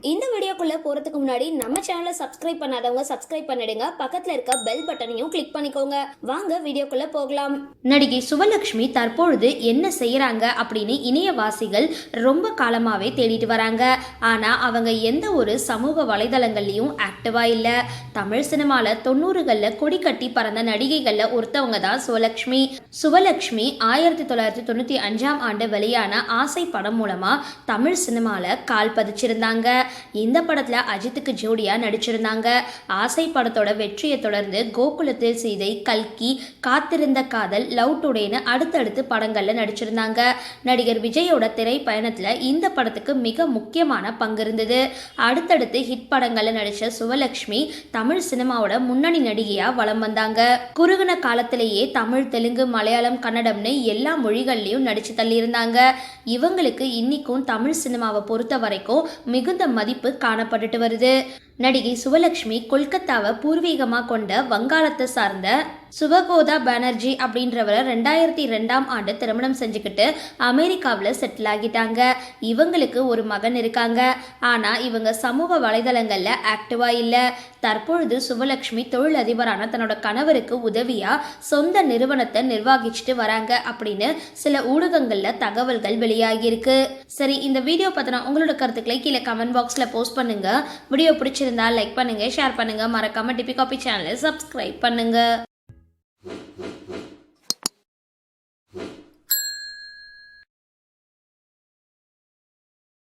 இந்த வீடியோக்குள்ளே போறதுக்கு முன்னாடி நம்ம சேனலை சப்ஸ்கிரைப் பண்ணாதவங்க சப்ஸ்கிரைப் பண்ணிடுங்க. பக்கத்தில் இருக்க பெல் பட்டனையும் கிளிக் பண்ணிக்கோங்க. வாங்க வீடியோக்குள்ளே போகலாம். நடிகை சுவலட்சுமி தற்பொழுது என்ன செய்கிறாங்க அப்படின்னு இணையவாசிகள் ரொம்ப காலமாகவே தேடிட்டு வராங்க. ஆனால் அவங்க எந்த ஒரு சமூக வலைதளங்கள்லையும் ஆக்டிவாக இல்லை. தமிழ் சினிமாவில் தொண்ணூறுகளில் கொடி கட்டி பறந்த நடிகைகளில் ஒருத்தவங்க தான் சுவலட்சுமி சுவலட்சுமி ஆயிரத்தி தொள்ளாயிரத்தி தொண்ணூற்றி அஞ்சாம் ஆண்டு வெளியான ஆசை படம் மூலமாக தமிழ் சினிமாவில் கால் பதிச்சிருந்தாங்க. இந்த படத்துல அஜித்துக்கு ஜோடியா நடிச்சிருந்தாங்க. ஆசை படத்தோட வெற்றியை தொடர்ந்து கோகுலத்தில் சீதை கல்கி காத்திருந்த காதல் லவ் டுடேன்னு அடுத்தடுத்து படங்கள்ல நடிச்சிருந்தாங்க. நடிகர் விஜயோட திரைப்பயணத்துல இந்த படத்துக்கு மிக முக்கியமான பங்கு இருந்தது. அடுத்தடுத்து ஹிட் படங்கள்ல நடிச்ச சுவலட்சுமி தமிழ் சினிமாவோட முன்னணி நடிகையா வலம் வந்தாங்க. குறுகின காலத்திலேயே தமிழ் தெலுங்கு மலையாளம் கன்னடம்னு எல்லா மொழிகள்லயும் நடிச்சு தள்ளியிருந்தாங்க. இவங்களுக்கு இன்னைக்கும் தமிழ் சினிமாவை பொறுத்த வரைக்கும் மிகுந்த மதிப்பு காணப்பட்டுட்டு வருது. நடிகை சுவலட்சுமி கொல்கத்தாவை பூர்வீகமாக கொண்ட வங்காளத்தை சார்ந்த சுபகோதா பானர்ஜி அப்படின்றவரை ரெண்டாயிரத்தி ரெண்டாம் ஆண்டு திருமணம் செஞ்சுக்கிட்டு அமெரிக்காவில் செட்டில் ஆகிட்டாங்க. இவங்களுக்கு ஒரு மகன் இருக்காங்க. ஆனால் இவங்க சமூக வலைதளங்களில் ஆக்டிவாக இல்லை. தற்பொழுது சுபலக்ஷ்மி தொழிலதிபரான தன்னோட கணவருக்கு உதவியாக சொந்த நிறுவனத்தை நிர்வகிச்சுட்டு வராங்க அப்படின்னு சில ஊடகங்களில் தகவல்கள் வெளியாகியிருக்கு. சரி இந்த வீடியோ பார்த்தனா உங்களோட கருத்துக்களை கீழே கமெண்ட் பாக்ஸில் போஸ்ட் பண்ணுங்கள் வீடியோ பிடிச்சிருந்தா லைக் பண்ணுங்கள் ஷேர் பண்ணுங்கள் மறக்காமல் டிபி காபி சேனலை சப்ஸ்கிரைப் பண்ணுங்கள்